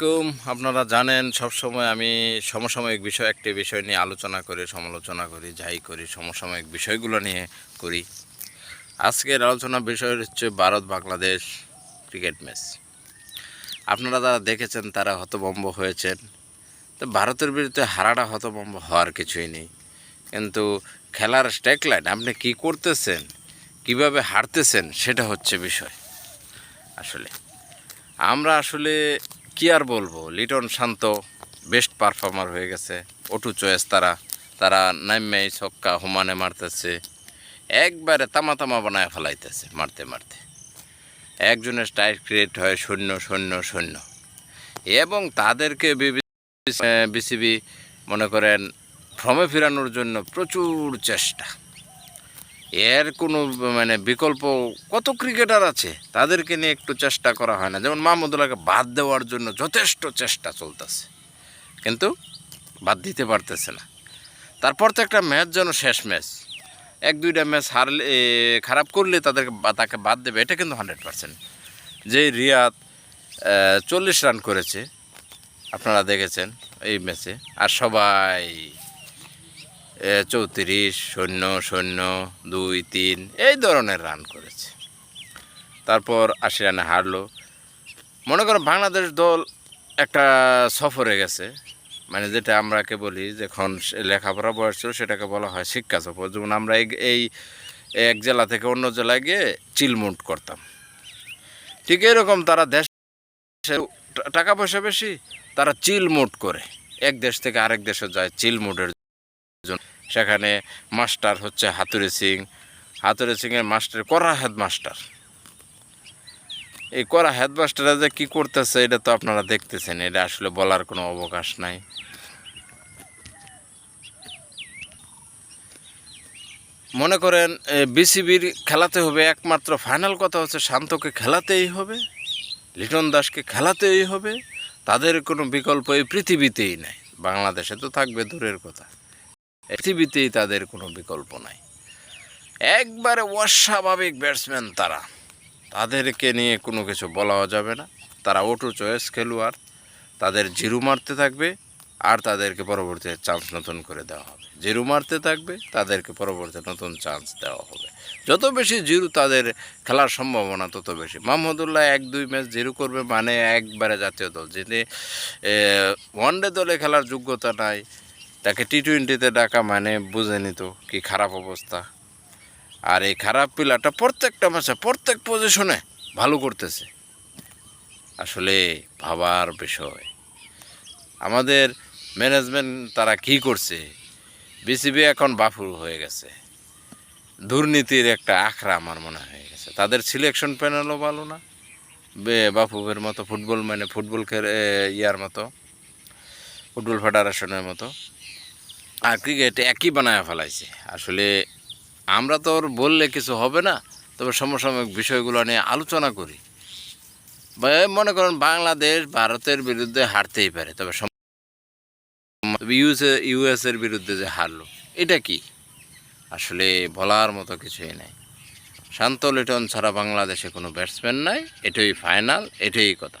আলাইকুম। আপনারা জানেন সব সময় আমি সমসাময়িক বিষয়, একটি বিষয় নিয়ে আলোচনা করি, সমালোচনা করি, যাই করি, সমসাময়িক বিষয়গুলো নিয়ে করি। আজকের আলোচনা বিষয় হচ্ছে ভারত বাংলাদেশ ক্রিকেট ম্যাচ। আপনারা যারা দেখেছেন, তারা হতভম্ব হয়েছেন। তো ভারতের বিরুদ্ধে হারাটা হতভম্ব হওয়ার কিছুই নেই। কিন্তু খেলার স্ট্যাক লাইন আপনি কী করতেছেন, কীভাবে হারতেছেন, সেটা হচ্ছে বিষয়। আসলে আমরা আসলে কি আর বলব? লিটন শান্ত বেস্ট পারফর্মার হয়ে গেছে। ওটু চয়েস তারা তারা নাইমেই ছক্কা হুমানে মারতেছে। একবারে তামা তামা বানায় ফেলাইতেছে মারতে মারতে। একজনের স্ট্রাইক ক্রিয়েট হয় শূন্য শূন্য শূন্য। এবং তাদেরকে বিসিবি মনে করেন ফ্রমে ফেরানোর জন্য প্রচুর চেষ্টা। এর কোনো মানে বিকল্প কত ক্রিকেটার আছে? তাদেরকে নিয়ে একটু চেষ্টা করা হয় না। যেমন মাহমুদুল্লাহকে বাদ দেওয়ার জন্য যথেষ্ট চেষ্টা চলতেছে। কিন্তু বাদ দিতে পারতেছে না। তারপর তো একটা ম্যাচ যেন শেষ ম্যাচ। এক, দুইটা ম্যাচ হারলে খারাপ করলে তাদেরকে তাকে বাদ দেবে। এটা কিন্তু হান্ড্রেড পার্সেন্ট। যে রিয়াদ চল্লিশ রান করেছে, আপনারা দেখেছেন এই ম্যাচে। আর সবাই চৌত্রিশ, শূন্য শূন্য, দুই, তিন, এই ধরনের রান করেছে। তারপর আশি রানে হারলো। মনে করো বাংলাদেশ দল একটা সফরে গেছে মানে যেটা আমরাকে বলি যখন লেখাপড়া বয়স ছিল সেটাকে বলা হয় শিক্ষা সফর। যেমন আমরা এই এই এক জেলা থেকে অন্য জেলায় গিয়ে চিলমুট করতাম। ঠিক এরকম তারা দেশে টাকা পয়সা বেশি, তারা চিলমুট করে। এক দেশ থেকে আরেক দেশে যায় চিলমুটের সেখানে মাস্টার হচ্ছে হাতুরে সিং। হাতুরে সিংয়ের মাস্টার করা হেডমাস্টার। এই করা হেডমাস্টাররা যে কী করতেছে, এটা তো আপনারা দেখতেছেন, এটা আসলে বলার কোনো অবকাশ নাই। মনে করেন বিসিবির খেলাতে হবে একমাত্র ফাইনাল কথা হচ্ছে শান্তকে খেলাতেই হবে, লিটন দাসকে খেলাতেই হবে, তাদের কোনো বিকল্প এই পৃথিবীতেই নাই, বাংলাদেশে তো থাকবে দূরের কথা। পৃথিবীতেই তাদের কোনো বিকল্প নাই। একবারে অস্বাভাবিক ব্যাটসম্যান তারা। তাদেরকে নিয়ে কোনো কিছু বলাও যাবে না। তারা ওটু চয়েস খেলোয়াড়। তাদের জিরু মারতে থাকবে আর তাদেরকে পরবর্তী চান্স নতুন করে দেওয়া হবে। জিরু মারতে থাকবে, তাদেরকে পরবর্তী নতুন চান্স দেওয়া হবে। যত বেশি জিরু তাদের খেলার সম্ভাবনা, তত বেশি। মাহমুদুল্লাহ এক দুই ম্যাচ জিরু করবে মানে একবারে জাতীয় দল। যিনি ওয়ানডে দলে খেলার যোগ্যতা নাই তাকে টি টোয়েন্টিতে ডাকা মানে বুঝে নিত কি খারাপ অবস্থা। আর এই খারাপ প্লেয়ারটা প্রত্যেকটা ম্যাচে, প্রত্যেক পজিশনে ভালো করতেছে। আসলে ভাবার বিষয়। আমাদের ম্যানেজমেন্ট তারা কি করছে? বিসিবি এখন বাফুর হয়ে গেছে। দুর্নীতির একটা আখড়া আমার মনে হয়ে গেছে। তাদের সিলেকশন প্যানেলও ভালো না। বাফুবের মতো ফুটবল মানে ফুটবল ইয়ার মতো ফুটবল ফেডারেশনের মতো। আর ক্রিকেট একই বানায় ফেলাইছে। আসলে আমরা তো বললে কিছু হবে না, তবে সমসাময়িক বিষয়গুলো নিয়ে আলোচনা করি। মনে করেন বাংলাদেশ ভারতের বিরুদ্ধে হারতেই পারে, তবে ইউএসএ ইউএসের বিরুদ্ধে যে হারলো, এটা কি? আসলে বলার মতো কিছুই নাই। শান্ত লিটন ছাড়া বাংলাদেশে কোনো ব্যাটসম্যান নাই, এটাই ফাইনাল এটাই কথা।